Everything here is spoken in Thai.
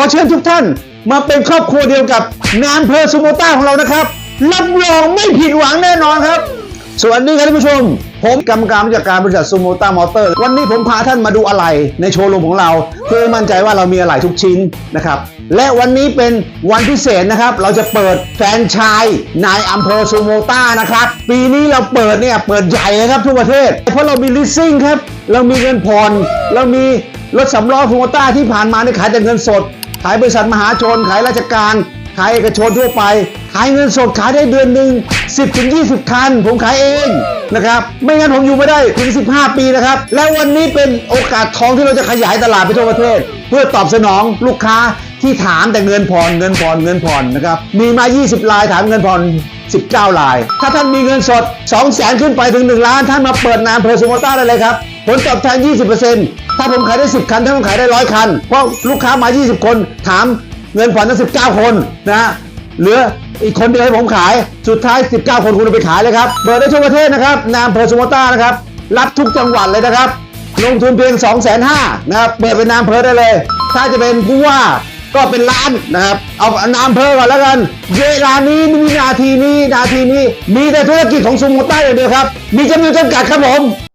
ขอเชิญทุกท่านมาเป็นครอบครัวเดียวกับนายอำเภอสุโมต้าของเรานะครับ รับรองไม่ผิดหวังแน่นอนครับ สวัสดีครับท่านผู้ชม ผมกรรมการผู้จัดการบริษัทซูโมต้ามอเตอร์ วันนี้ผมพาท่านมาดูอะไหล่ในโชว์รูมของเรา เพื่อมั่นใจว่าเรามีอะไหล่ทุกชิ้นนะครับ และวันนี้เป็นวันพิเศษนะครับ เราจะเปิดแฟนชส์นายอำเภอซูโมต้านะครับ ปีนี้เราเปิดเนี่ยเปิดใหญ่เลยครับทั่วประเทศ เพราะเรามีลิสซิ่งครับ เรามีเงินผ่อน เรามีรถสำล้อซูโมต้าที่ผ่านมาเนี่ยขายแต่เงินสด ขายบริษัทมหาชน ขายราชการ ขายเอกชนทั่วไป ขายเงินสดขายได้เดือนหนึ่ง10ถึง20 คัน ผมขายเองนะครับไม่งั้นผมอยู่ไม่ได้ถึง 15 ปีนะครับ และวันนี้เป็นโอกาสทองที่เราจะขยายตลาดไปทั่วประเทศ เพื่อตอบสนองลูกค้าที่ถามแต่เงินผ่อนเงินผ่อนเงินผ่อนนะครับมีมา 20 ลายถามเงินผ่อน 19 ลาย ถ้าท่านมีเงินสด 2 0 0แสนขึ้นไปถึง 1 ล้าน ท่านมาเปิดนามเพอร์ซูโมต้าได้เลยครับ ผลตอบแทน 20% ถ้าผมขายได้ 10 คัน ถ้าผมขายได้100คัน เพราะลูกค้ามา 20 คนถามเงินผ่อนตั้ง19 คนนะฮะเหลืออีกคนเดียวให้ผมขาย สุดท้าย 19 คนคุณเอาไปขายเลยครับเปิดได้ทั่วประเทศนะครับนามเพอร์ซูโมต้านะครับ รับทุกจังหวัดเลยนะครับ ลงทุนเพียง 2 5 0 0 0นะครับ เปิดเป็นนามเพอได้เลย ถ้าจะเป็นผู้ว่าก็เป็นล้านนะครับ เอานามเพอก่อนแล้วกัน เวลานี้วินาทีนี้ นาทีนี้ มีแต่ธุรกิจของซูโมต้าอย่างเดียวครับ มีจำนวนจำกัดครับผม